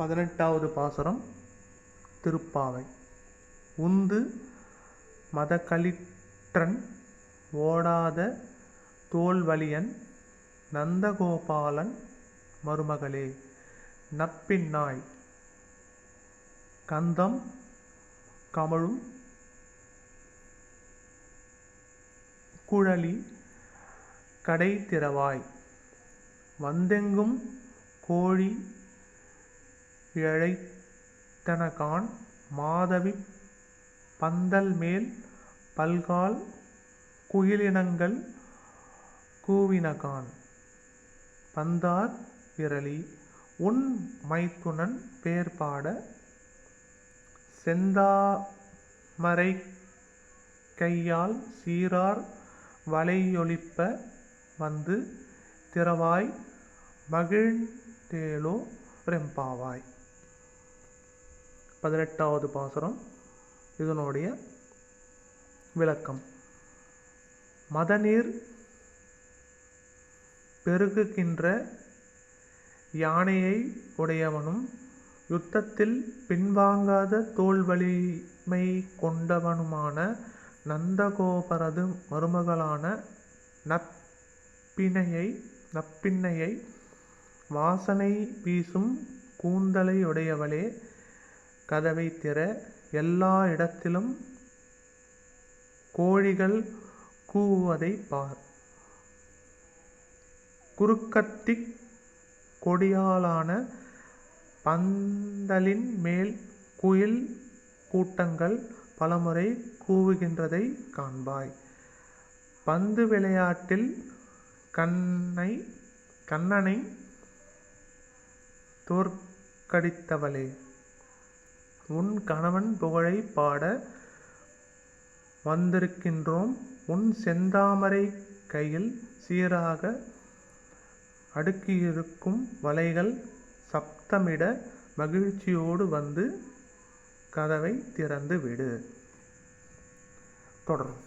பதினெட்டாவது பாசுரம் திருப்பாவை. உந்து மதகளிற்றன் ஓடாத தோல்வலியன் நந்தகோபாலன் மருமகளே நப்பின்னாய் கந்தம் கமழும் குழலி கடை திறவாய் வந்தெங்கும் கோழி இழைத்தனகான் மாதவி பந்தல் மேல் பல்கால் குயிலினங்கள் கூவினகான். பந்தார் விரலி உன் மைத்துனன் பேர் பாட செந்தாமரை கையால் சீரார் வலையொலிப்ப வந்து திறவாய் மகிழ்ந்தேலோ ரெம்பாவாய். பதினெட்டாவது பாசுரம். இதனுடைய விளக்கம். மதநீர் பெருகுகின்ற யானையை உடையவனும் யுத்தத்தில் பின்வாங்காத தோல் வலிமை கொண்டவனுமான நந்தகோபரது மருமகளான நப்பினையை நப்பின்னையை வாசனை வீசும் கூந்தலையுடையவளே கதவை திற எல்லா இடத்திலும் கோழிகள் கூவுவதை பார். குறுக்கத்திக் கொடியாலான பந்தலின் மேல் குயில் கூட்டங்கள் பலமுறை கூவுகின்றதை காண்பாய். பந்து விளையாட்டில் கண்ணை கண்ணனை தோற்கடித்தவளே. உன் கணவன் புகழை பாட வந்திருக்கின்றோம். உன் செந்தாமரை கையில் சீராக அடுக்கியிருக்கும் வலைகள் சப்தமிட மகிழ்ச்சியோடு வந்து கதவை திறந்து விடு தொடரும்.